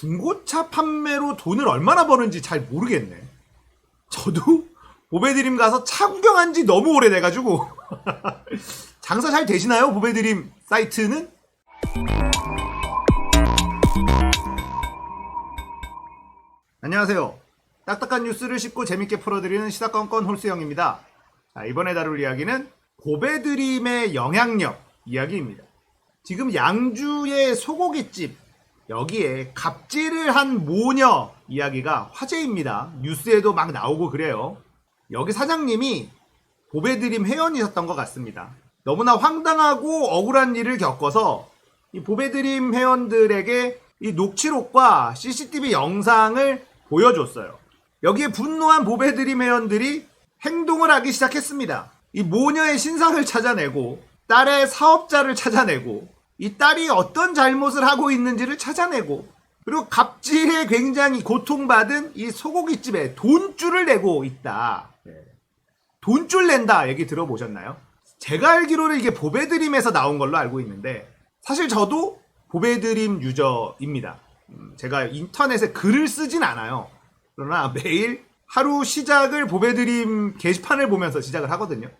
중고차 판매로 돈을 얼마나 버는지 잘 모르겠네. 저도 보배드림 가서 차 구경한 지 너무 오래돼가지고. 장사 잘 되시나요? 보배드림 사이트는? 안녕하세요. 딱딱한 뉴스를 쉽고 재밌게 풀어드리는 시사건건 홀수영입니다. 자, 이번에 다룰 이야기는 보배드림의 영향력 이야기입니다. 지금 양주의 소고기집 여기에 갑질을 한 모녀 이야기가 화제입니다. 뉴스에도 막 나오고 그래요. 여기 사장님이 보배드림 회원이셨던 것 같습니다. 너무나 황당하고 억울한 일을 겪어서 이 보배드림 회원들에게 이 녹취록과 CCTV 영상을 보여줬어요. 여기에 분노한 보배드림 회원들이 행동을 하기 시작했습니다. 이 모녀의 신상을 찾아내고 딸의 사업자를 찾아내고 이 딸이 어떤 잘못을 하고 있는지를 찾아내고 그리고 갑질에 굉장히 고통받은 이 소고기집에 돈줄을 내고 있다. 네. 돈줄 낸다 얘기 들어보셨나요? 제가 알기로는 이게 보배드림에서 나온 걸로 알고 있는데 사실 저도 보배드림 유저입니다. 음, 제가 인터넷에 글을 쓰진 않아요. 그러나 매일 하루 시작을 보배드림 게시판을 보면서 시작을 하거든요.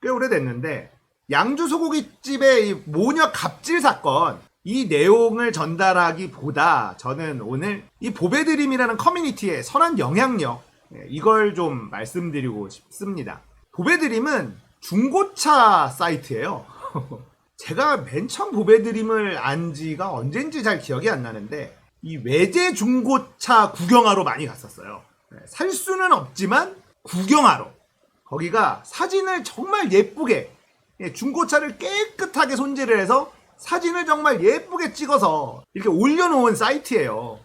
꽤 오래됐는데 양주 소고기집의 이 모녀 갑질 사건 이 내용을 전달하기보다 저는 오늘 이 보배드림이라는 커뮤니티의 선한 영향력 예, 이걸 좀 말씀드리고 싶습니다. 보배드림은 중고차 사이트예요. 제가 맨 처음 보배드림을 안 지가 언젠지 잘 기억이 안 나는데 이 외제 중고차 구경하러 많이 갔었어요. 네, 살 수는 없지만 구경하러. 거기가 사진을 정말 예쁘게 예, 중고차를 깨끗하게 손질을 해서 사진을 정말 예쁘게 찍어서 이렇게 올려놓은 사이트예요.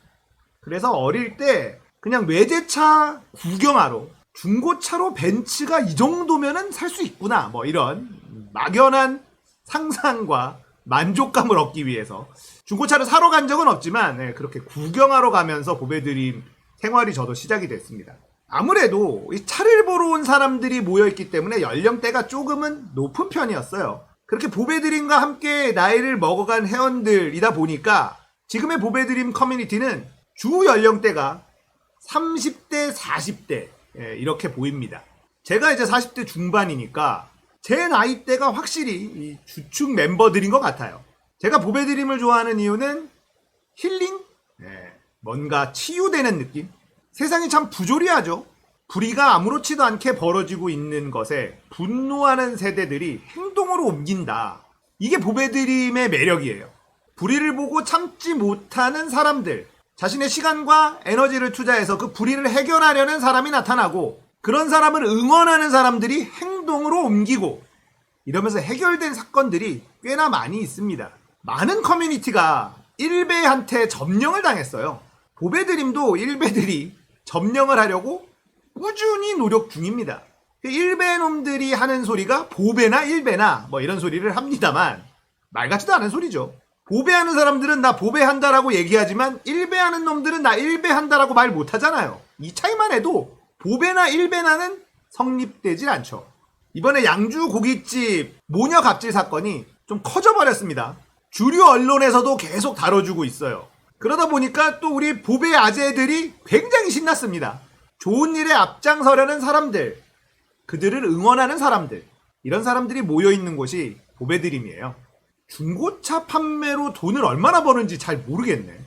그래서 어릴 때 그냥 외제차 구경하러 중고차로 벤츠가 이 정도면은 살 수 있구나 뭐 이런 막연한 상상과 만족감을 얻기 위해서 중고차를 사러 간 적은 없지만 네, 그렇게 구경하러 가면서 보배드림 생활이 저도 시작이 됐습니다. 아무래도 이 차를 보러 온 사람들이 모여있기 때문에 연령대가 조금은 높은 편이었어요. 그렇게 보배드림과 함께 나이를 먹어간 회원들이다 보니까 지금의 보배드림 커뮤니티는 주 연령대가 30대, 40대 예, 이렇게 보입니다. 제가 이제 40대 중반이니까 제 나이대가 확실히 이 주축 멤버들인 것 같아요. 제가 보배드림을 좋아하는 이유는 힐링? 예, 뭔가 치유되는 느낌? 세상이 참 부조리하죠. 불의가 아무렇지도 않게 벌어지고 있는 것에 분노하는 세대들이 행동으로 옮긴다. 이게 보배드림의 매력이에요. 불의를 보고 참지 못하는 사람들, 자신의 시간과 에너지를 투자해서 그 불의를 해결하려는 사람이 나타나고 그런 사람을 응원하는 사람들이 행동으로 옮기고 이러면서 해결된 사건들이 꽤나 많이 있습니다. 많은 커뮤니티가 일베한테 점령을 당했어요. 보배드림도 일베들이 점령을 하려고 꾸준히 노력 중입니다. 일베 놈들이 하는 소리가 보배나 일베나 뭐 이런 소리를 합니다만 말 같지도 않은 소리죠. 보배하는 사람들은 나 보배한다라고 얘기하지만 일배하는 놈들은 나 일배한다라고 말 못하잖아요. 이 차이만 해도 보배나 일배나는 성립되질 않죠. 이번에 양주 고깃집 모녀 갑질 사건이 좀 커져버렸습니다. 주류 언론에서도 계속 다뤄주고 있어요. 그러다 보니까 또 우리 보배 아재들이 굉장히 신났습니다. 좋은 일에 앞장서려는 사람들, 그들을 응원하는 사람들, 이런 사람들이 모여있는 곳이 보배드림이에요. 중고차 판매로 돈을 얼마나 버는지 잘 모르겠네.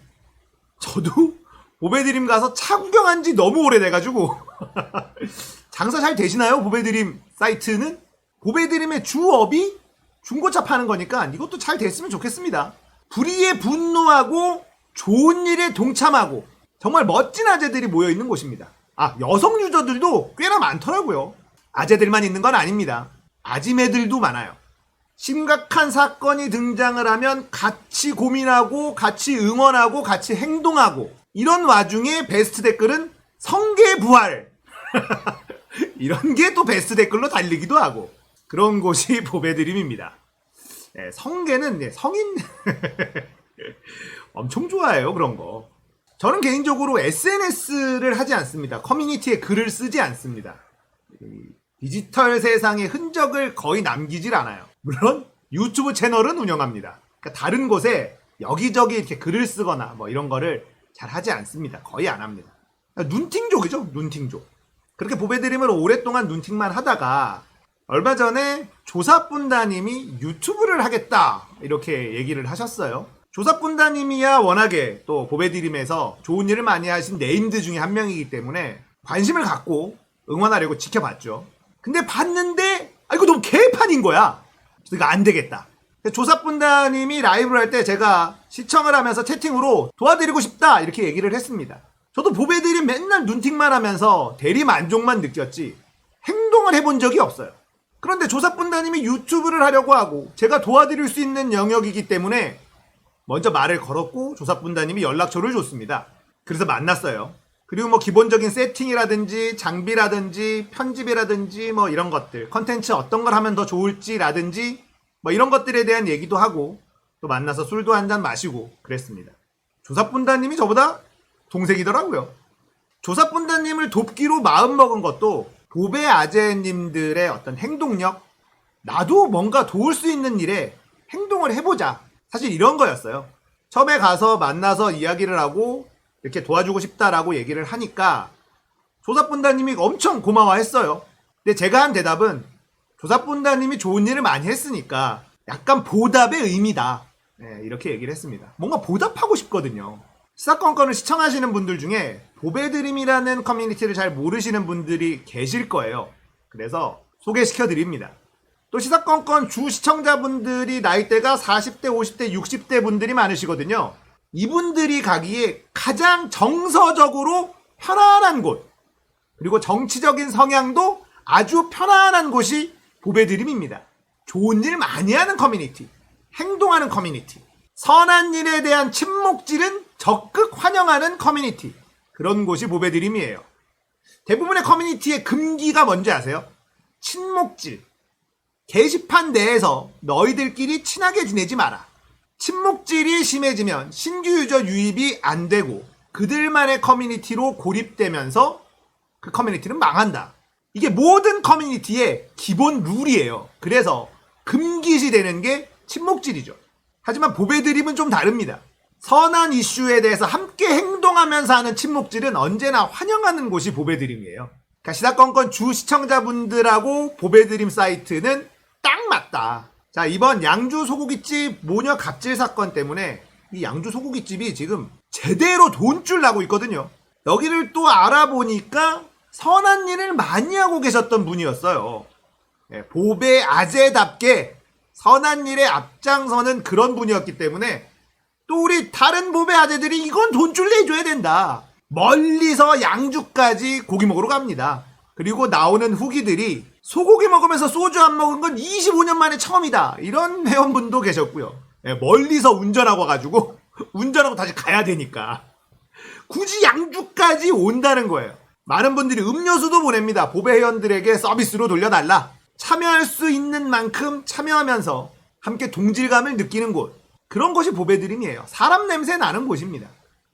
저도 보배드림 가서 차 구경한 지 너무 오래돼가지고 장사 잘 되시나요? 보배드림 사이트는? 보배드림의 주업이 중고차 파는 거니까 이것도 잘 됐으면 좋겠습니다. 불의에 분노하고 좋은 일에 동참하고 정말 멋진 아재들이 모여 있는 곳입니다. 아, 여성 유저들도 꽤나 많더라고요. 아재들만 있는 건 아닙니다. 아지매들도 많아요. 심각한 사건이 등장을 하면 같이 고민하고 같이 응원하고 같이 행동하고 이런 와중에 베스트 댓글은 성계 부활 이런 게 또 베스트 댓글로 달리기도 하고 그런 곳이 보배드림입니다. 네, 성계는 네, 성인 엄청 좋아해요 그런 거. 저는 개인적으로 SNS를 하지 않습니다. 커뮤니티에 글을 쓰지 않습니다. 이 디지털 세상의 흔적을 거의 남기질 않아요. 물론 유튜브 채널은 운영합니다. 그러니까 다른 곳에 여기저기 이렇게 글을 쓰거나 뭐 이런 거를 잘 하지 않습니다. 거의 안 합니다. 눈팅족이죠, 눈팅족. 그렇게 보배드림을 오랫동안 눈팅만 하다가 얼마 전에 조사분다님이 유튜브를 하겠다 이렇게 얘기를 하셨어요. 조사분다님이야 워낙에 또 보배드림에서 좋은 일을 많이 하신 네임드 중에 한 명이기 때문에 관심을 갖고 응원하려고 지켜봤죠. 근데 봤는데 아 이거 너무 개판인 거야. 이거 안 되겠다. 조사분다님이 라이브를 할 때 제가 시청을 하면서 채팅으로 도와드리고 싶다 이렇게 얘기를 했습니다. 저도 보배드림 맨날 눈팅만 하면서 대리 만족만 느꼈지 행동을 해본 적이 없어요. 그런데 조사분다님이 유튜브를 하려고 하고 제가 도와드릴 수 있는 영역이기 때문에 먼저 말을 걸었고 조사분다님이 연락처를 줬습니다. 그래서 만났어요. 그리고 뭐 기본적인 세팅이라든지 장비라든지 편집이라든지 뭐 이런 것들 컨텐츠 어떤 걸 하면 더 좋을지라든지 뭐 이런 것들에 대한 얘기도 하고 또 만나서 술도 한 잔 마시고 그랬습니다. 조사분다님이 저보다 동생이더라고요. 조사분다님을 돕기로 마음먹은 것도 보배 아재님들의 어떤 행동력 나도 뭔가 도울 수 있는 일에 행동을 해보자. 사실 이런 거였어요. 처음에 가서 만나서 이야기를 하고 이렇게 도와주고 싶다라고 얘기를 하니까 조사분다님이 엄청 고마워했어요. 근데 제가 한 대답은 조사분다님이 좋은 일을 많이 했으니까 약간 보답의 의미다. 네, 이렇게 얘기를 했습니다. 뭔가 보답하고 싶거든요. 시사건건을 시청하시는 분들 중에 보배드림이라는 커뮤니티를 잘 모르시는 분들이 계실 거예요. 그래서 소개시켜 드립니다. 또 시사건건 주 시청자분들이 나이대가 40대, 50대, 60대 분들이 많으시거든요. 이분들이 가기에 가장 정서적으로 편안한 곳, 그리고 정치적인 성향도 아주 편안한 곳이 보배드림입니다. 좋은 일 많이 하는 커뮤니티, 행동하는 커뮤니티, 선한 일에 대한 침묵질은 적극 환영하는 커뮤니티. 그런 곳이 보배드림이에요. 대부분의 커뮤니티의 금기가 뭔지 아세요? 침묵질. 게시판 내에서 너희들끼리 친하게 지내지 마라. 침묵질이 심해지면 신규 유저 유입이 안 되고 그들만의 커뮤니티로 고립되면서 그 커뮤니티는 망한다. 이게 모든 커뮤니티의 기본 룰이에요. 그래서 금기시 되는 게 침묵질이죠. 하지만 보배드림은 좀 다릅니다. 선한 이슈에 대해서 함께 행동하면서 하는 침묵질은 언제나 환영하는 곳이 보배 드림이에요. 그러니까 시사건건 주 시청자분들하고 보배 드림 사이트는 딱 맞다. 자, 이번 양주 소고기집 모녀 갑질 사건 때문에 이 양주 소고기집이 지금 제대로 돈줄 나고 있거든요. 여기를 또 알아보니까 선한 일을 많이 하고 계셨던 분이었어요. 예, 보배 아재답게 선한 일에 앞장서는 그런 분이었기 때문에 또 우리 다른 보배 아재들이 이건 돈줄 내줘야 된다. 멀리서 양주까지 고기 먹으러 갑니다. 그리고 나오는 후기들이 소고기 먹으면서 소주 안 먹은 건 25년 만에 처음이다. 이런 회원분도 계셨고요. 예, 멀리서 운전하고 와가지고 운전하고 다시 가야 되니까 굳이 양주까지 온다는 거예요. 많은 분들이 음료수도 보냅니다. 보배 회원들에게 서비스로 돌려달라. 참여할 수 있는 만큼 참여하면서 함께 동질감을 느끼는 곳. 그런 것이 보배드림이에요. 사람 냄새 나는 곳입니다.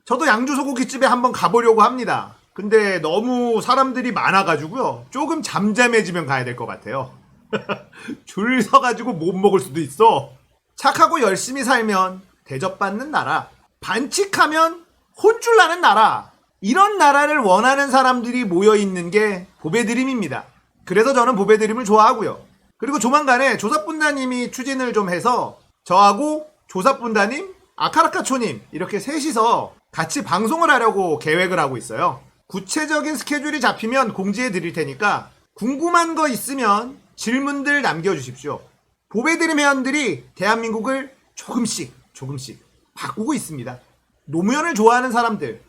저도 양주 소고기집에 한번 가보려고 합니다. 근데 너무 사람들이 많아가지고요. 조금 잠잠해지면 가야 될 것 같아요. 줄 서가지고 못 먹을 수도 있어. 착하고 열심히 살면 대접받는 나라. 반칙하면 혼쭐 나는 나라. 이런 나라를 원하는 사람들이 모여있는 게 보배드림입니다. 그래서 저는 보배드림을 좋아하고요. 그리고 조만간에 조사분다님이 추진을 좀 해서 저하고 조사분다님, 아카라카초님 이렇게 셋이서 같이 방송을 하려고 계획을 하고 있어요. 구체적인 스케줄이 잡히면 공지해 드릴 테니까 궁금한 거 있으면 질문들 남겨주십시오. 보배드림 회원들이 대한민국을 조금씩 조금씩 바꾸고 있습니다. 노무현을 좋아하는 사람들,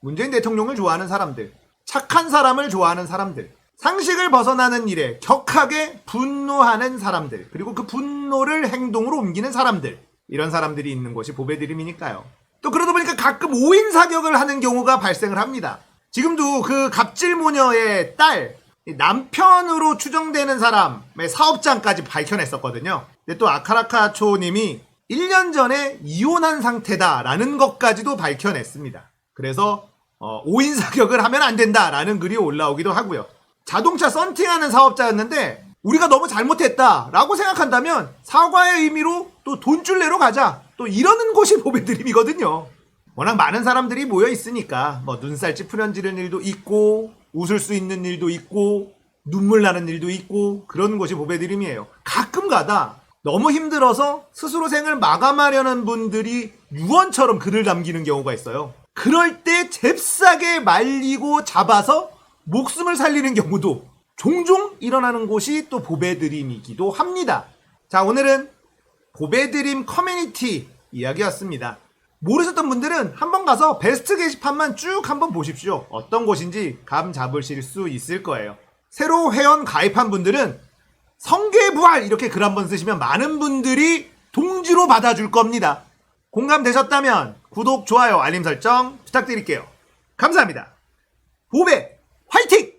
문재인 대통령을 좋아하는 사람들, 착한 사람을 좋아하는 사람들, 상식을 벗어나는 일에 격하게 분노하는 사람들, 그리고 그 분노를 행동으로 옮기는 사람들, 이런 사람들이 있는 곳이 보배드림이니까요. 또 그러다 보니까 가끔 오인 사격을 하는 경우가 발생을 합니다. 지금도 그 갑질 모녀의 딸, 남편으로 추정되는 사람의 사업장까지 밝혀냈었거든요. 근데 또 아카라카초님이 1년 전에 이혼한 상태다라는 것까지도 밝혀냈습니다. 그래서 어, 오인 사격을 하면 안 된다라는 글이 올라오기도 하고요. 자동차 썬팅하는 사업자였는데 우리가 너무 잘못했다라고 생각한다면 사과의 의미로 또 돈줄내로 가자. 또 이러는 곳이 보배드림이거든요. 워낙 많은 사람들이 모여 있으니까 뭐 눈살 찌푸려지는 일도 있고 웃을 수 있는 일도 있고 눈물 나는 일도 있고 그런 곳이 보배드림이에요. 가끔 가다 너무 힘들어서 스스로 생을 마감하려는 분들이 유언처럼 글을 남기는 경우가 있어요. 그럴 때 잽싸게 말리고 잡아서 목숨을 살리는 경우도 종종 일어나는 곳이 또 보배드림이기도 합니다. 자, 오늘은 보배드림 커뮤니티 이야기였습니다. 모르셨던 분들은 한번 가서 베스트 게시판만 쭉 한번 보십시오. 어떤 곳인지 감 잡으실 수 있을 거예요. 새로 회원 가입한 분들은 성계부활 이렇게 글 한번 쓰시면 많은 분들이 동지로 받아줄 겁니다. 공감되셨다면 구독, 좋아요, 알림 설정 부탁드릴게요. 감사합니다. 보배 화이팅!